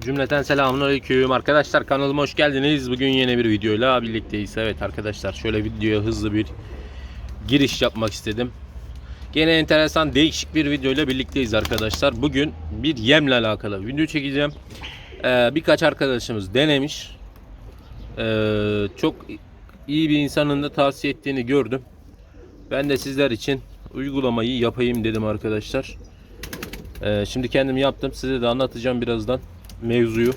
Cümleten selamünaleyküm arkadaşlar kanalıma hoş geldiniz. Bugün yeni bir videoyla birlikteyiz. Evet arkadaşlar şöyle videoya hızlı bir giriş yapmak istedim. Gene enteresan değişik bir videoyla birlikteyiz arkadaşlar. Bugün bir yemle alakalı video çekeceğim. Ee, birkaç arkadaşımız denemiş. Ee, çok iyi bir insanın da tavsiye ettiğini gördüm. Ben de sizler için uygulamayı yapayım dedim arkadaşlar. Ee, şimdi kendim yaptım. Size de anlatacağım birazdan mevzuyu.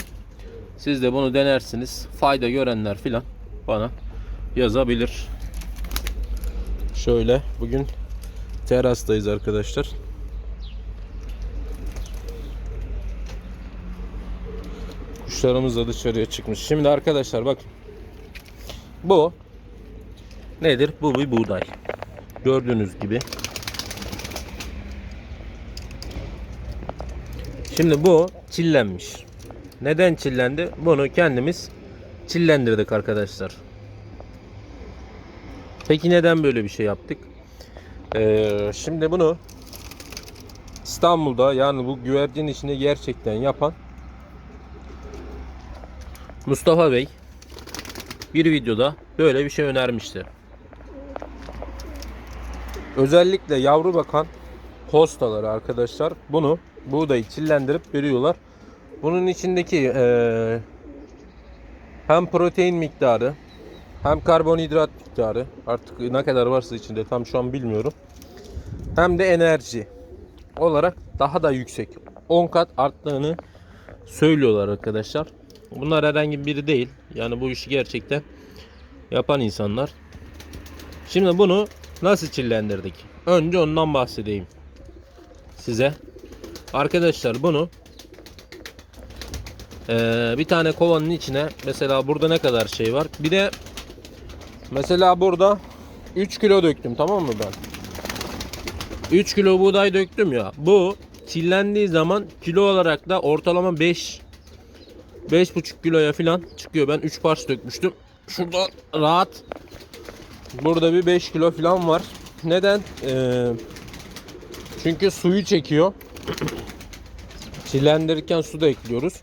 Siz de bunu denersiniz. Fayda görenler filan bana yazabilir. Şöyle bugün terastayız arkadaşlar. Kuşlarımız da dışarıya çıkmış. Şimdi arkadaşlar bakın. Bu nedir? Bu bir buğday. Gördüğünüz gibi. Şimdi bu çillenmiş. Neden çillendi? Bunu kendimiz çillendirdik arkadaşlar. Peki neden böyle bir şey yaptık? Ee, şimdi bunu İstanbul'da yani bu güvercin işini gerçekten yapan Mustafa Bey bir videoda böyle bir şey önermişti. Özellikle yavru bakan postaları arkadaşlar bunu buğdayı çillendirip veriyorlar. Bunun içindeki eee, hem protein miktarı hem karbonhidrat miktarı artık ne kadar varsa içinde tam şu an bilmiyorum. Hem de enerji olarak daha da yüksek. 10 kat arttığını söylüyorlar arkadaşlar. Bunlar herhangi biri değil. Yani bu işi gerçekten yapan insanlar. Şimdi bunu nasıl çillendirdik? Önce ondan bahsedeyim size. Arkadaşlar bunu eee, bir tane kovanın içine mesela burada ne kadar şey var? Bir de mesela burada 3 kilo döktüm tamam mı ben? 3 kilo buğday döktüm ya. Bu çillendiği zaman kilo olarak da ortalama 5 5,5 kiloya falan çıkıyor. Ben 3 parça dökmüştüm. Şurada rahat burada bir 5 kilo falan var. Neden? Ee, çünkü suyu çekiyor. Çillendirirken su da ekliyoruz.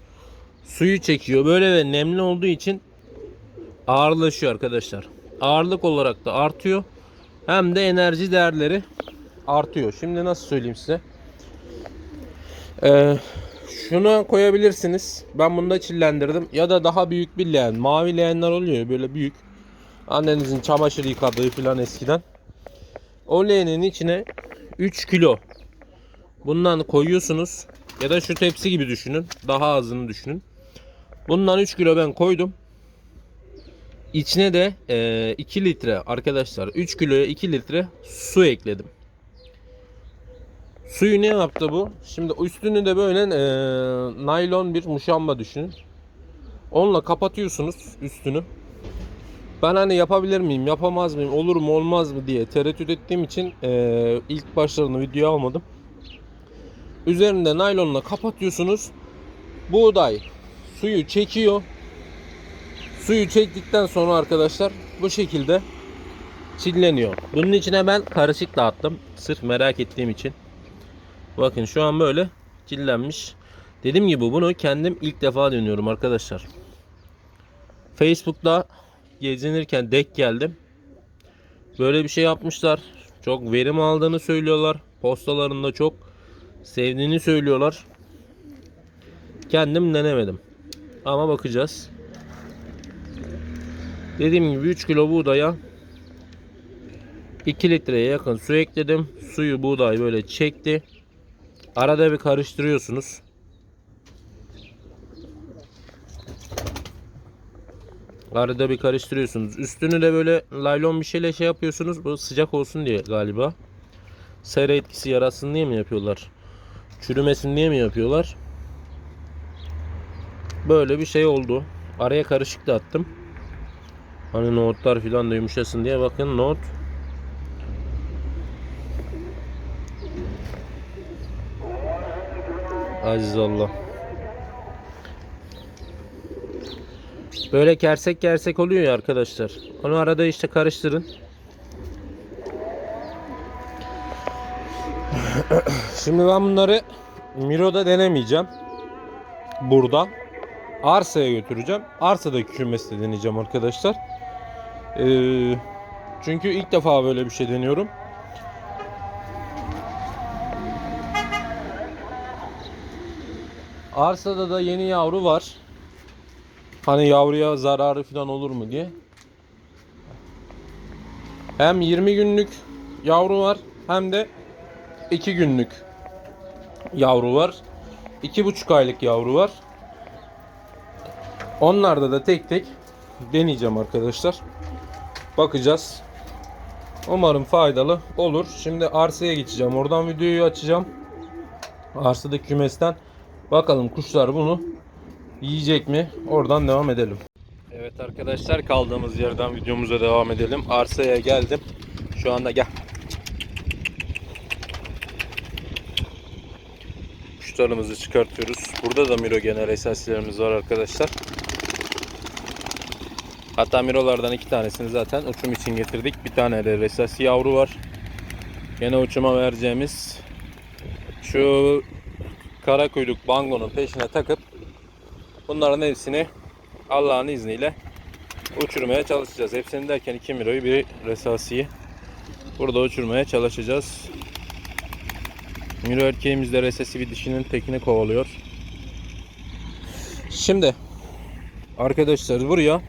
Suyu çekiyor. Böyle de nemli olduğu için ağırlaşıyor arkadaşlar. Ağırlık olarak da artıyor. Hem de enerji değerleri artıyor. Şimdi nasıl söyleyeyim size? Ee, şunu koyabilirsiniz. Ben bunu da çillendirdim. Ya da daha büyük bir leğen. Mavi leğenler oluyor böyle büyük. Annenizin çamaşır yıkadığı falan eskiden. O leğenin içine 3 kilo bundan koyuyorsunuz. Ya da şu tepsi gibi düşünün. Daha azını düşünün. Bundan 3 kilo ben koydum. İçine de e, 2 litre arkadaşlar 3 kiloya 2 litre su ekledim. Suyu ne yaptı bu? Şimdi üstünü de böyle e, naylon bir muşamba düşünün. Onunla kapatıyorsunuz üstünü. Ben hani yapabilir miyim, yapamaz mıyım, olur mu, olmaz mı diye tereddüt ettiğim için e, ilk başlarını video almadım. Üzerinde naylonla kapatıyorsunuz. Buğday suyu çekiyor. Suyu çektikten sonra arkadaşlar bu şekilde çilleniyor. Bunun içine ben karışık dağıttım. Sırf merak ettiğim için. Bakın şu an böyle çillenmiş. Dediğim gibi bunu kendim ilk defa deniyorum arkadaşlar. Facebook'ta gezinirken denk geldim. Böyle bir şey yapmışlar. Çok verim aldığını söylüyorlar. Postalarında çok sevdiğini söylüyorlar. Kendim denemedim. Ama bakacağız. Dediğim gibi 3 kilo buğdaya 2 litreye yakın su ekledim. Suyu buğday böyle çekti. Arada bir karıştırıyorsunuz. Arada bir karıştırıyorsunuz. Üstünü de böyle laylon bir şeyle şey yapıyorsunuz. Bu sıcak olsun diye galiba. Sera etkisi yaratsın diye mi yapıyorlar? Çürümesin diye mi yapıyorlar? Böyle bir şey oldu. Araya karışık da attım. Hani nohutlar falan da yumuşasın diye. Bakın nohut. Aziz Allah. Böyle kersek kersek oluyor ya arkadaşlar. Onu arada işte karıştırın. Şimdi ben bunları Miro'da denemeyeceğim. Burada. Arsaya götüreceğim. Arsadaki kümeste deneyeceğim arkadaşlar. Ee, çünkü ilk defa böyle bir şey deniyorum. Arsada da yeni yavru var. Hani yavruya zararı falan olur mu diye. Hem 20 günlük yavru var hem de 2 günlük yavru var. 2,5 aylık yavru var. Onlarda da tek tek deneyeceğim arkadaşlar. Bakacağız. Umarım faydalı olur. Şimdi arsaya geçeceğim. Oradan videoyu açacağım. Arsadaki kümesten. Bakalım kuşlar bunu yiyecek mi? Oradan devam edelim. Evet arkadaşlar kaldığımız yerden videomuza devam edelim. Arsaya geldim. Şu anda gel. Kuşlarımızı çıkartıyoruz. Burada da Miro genel esaslarımız var arkadaşlar. Hatta Miro'lardan iki tanesini zaten uçum için getirdik. Bir tane de resasi yavru var. Gene uçuma vereceğimiz şu kara kuyruk bangonun peşine takıp bunların hepsini Allah'ın izniyle uçurmaya çalışacağız. Hepsini derken iki Miro'yu bir resasiyi burada uçurmaya çalışacağız. Miro erkeğimiz de resesi bir dişinin tekini kovalıyor. Şimdi arkadaşlar buraya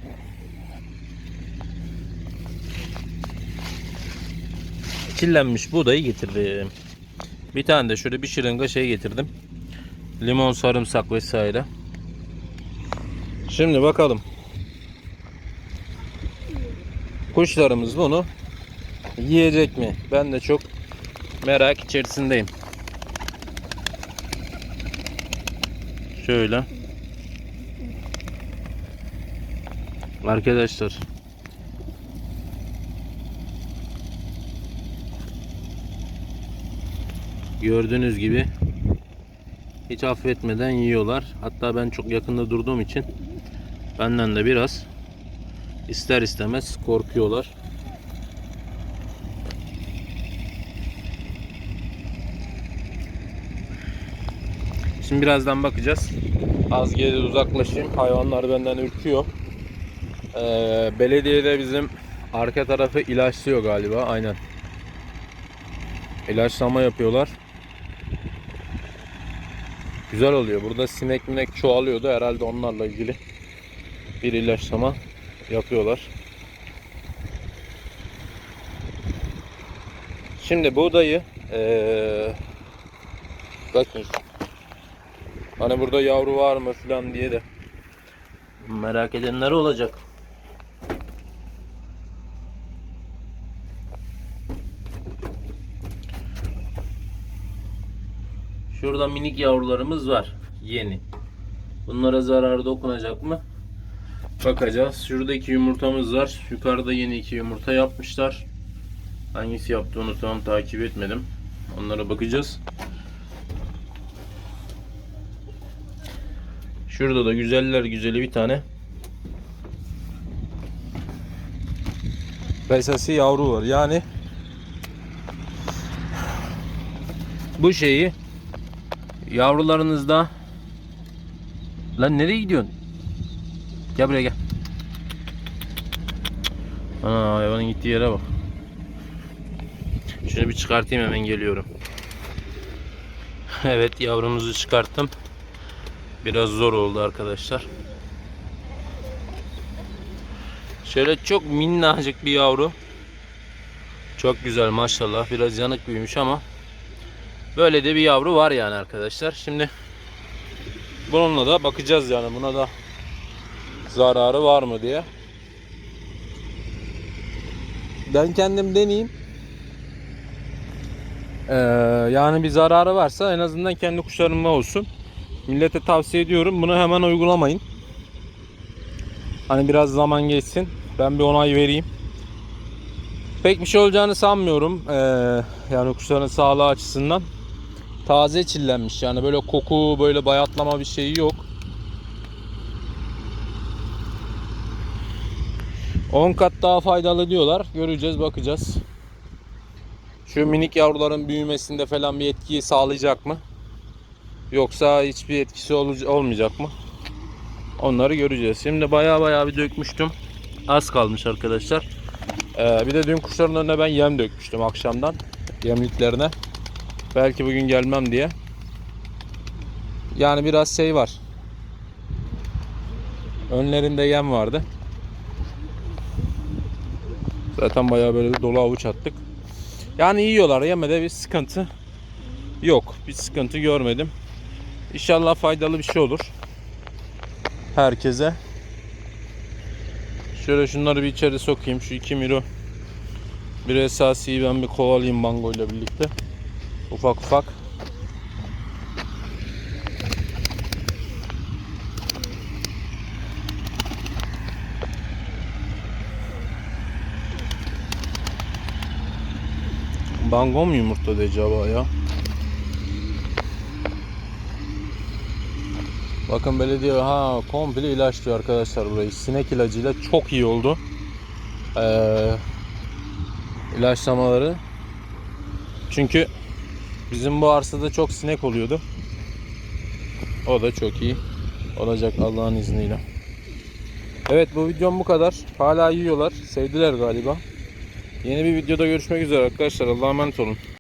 kirlenmiş buğdayı getirdim. Bir tane de şöyle bir şırınga şey getirdim. Limon, sarımsak vesaire. Şimdi bakalım. Kuşlarımız bunu yiyecek mi? Ben de çok merak içerisindeyim. Şöyle. Arkadaşlar. Gördüğünüz gibi hiç affetmeden yiyorlar. Hatta ben çok yakında durduğum için benden de biraz ister istemez korkuyorlar. Şimdi birazdan bakacağız. Az geride uzaklaşayım. Hayvanlar benden ürküyor. Ee, belediyede bizim arka tarafı ilaçlıyor galiba. Aynen. İlaçlama yapıyorlar. Güzel oluyor. Burada sinek minek çoğalıyordu. Herhalde onlarla ilgili bir ilaçlama yapıyorlar. Şimdi buğdayı ee, bakın hani burada yavru var mı falan diye de merak edenler olacak. Şurada minik yavrularımız var. Yeni. Bunlara zararı dokunacak mı? Bakacağız. Şuradaki yumurtamız var. Yukarıda yeni iki yumurta yapmışlar. Hangisi yaptığını tam takip etmedim. Onlara bakacağız. Şurada da güzeller güzeli bir tane. Besası yavru var. Yani bu şeyi yavrularınızda Lan nereye gidiyorsun? Gel buraya gel. Ana hayvanın gittiği yere bak. Şunu bir çıkartayım hemen geliyorum. Evet yavrumuzu çıkarttım. Biraz zor oldu arkadaşlar. Şöyle çok minnacık bir yavru. Çok güzel maşallah. Biraz yanık büyümüş ama böyle de bir yavru var yani arkadaşlar. Şimdi bununla da bakacağız yani buna da zararı var mı diye. Ben kendim deneyeyim. Ee, yani bir zararı varsa en azından kendi kuşlarıma olsun. Millete tavsiye ediyorum. Bunu hemen uygulamayın. Hani biraz zaman geçsin. Ben bir onay vereyim. Pek bir şey olacağını sanmıyorum. Ee, yani kuşların sağlığı açısından. Taze çillenmiş. Yani böyle koku, böyle bayatlama bir şeyi yok. 10 kat daha faydalı diyorlar. Göreceğiz, bakacağız. Şu minik yavruların büyümesinde falan bir etkiyi sağlayacak mı? Yoksa hiçbir etkisi olmayacak mı? Onları göreceğiz. Şimdi baya baya bir dökmüştüm. Az kalmış arkadaşlar. Ee, bir de dün kuşların önüne ben yem dökmüştüm akşamdan. Yemliklerine. Belki bugün gelmem diye. Yani biraz şey var. Önlerinde yem vardı. Zaten bayağı böyle dolu avuç attık. Yani yiyorlar. Yemede bir sıkıntı yok. Bir sıkıntı görmedim. İnşallah faydalı bir şey olur. Herkese. Şöyle şunları bir içeri sokayım. Şu 2 miro bir esasiyi ben bir kovalayayım bango ile birlikte. Ufak ufak. Bango mu yumurtladı acaba ya? Bakın belediye ha komple ilaçlıyor arkadaşlar burayı. Sinek ilacıyla çok iyi oldu. Ee, ilaçlamaları. Çünkü bizim bu arsada çok sinek oluyordu. O da çok iyi olacak Allah'ın izniyle. Evet bu videom bu kadar. Hala yiyorlar. Sevdiler galiba. Yeni bir videoda görüşmek üzere arkadaşlar. Allah'a emanet olun.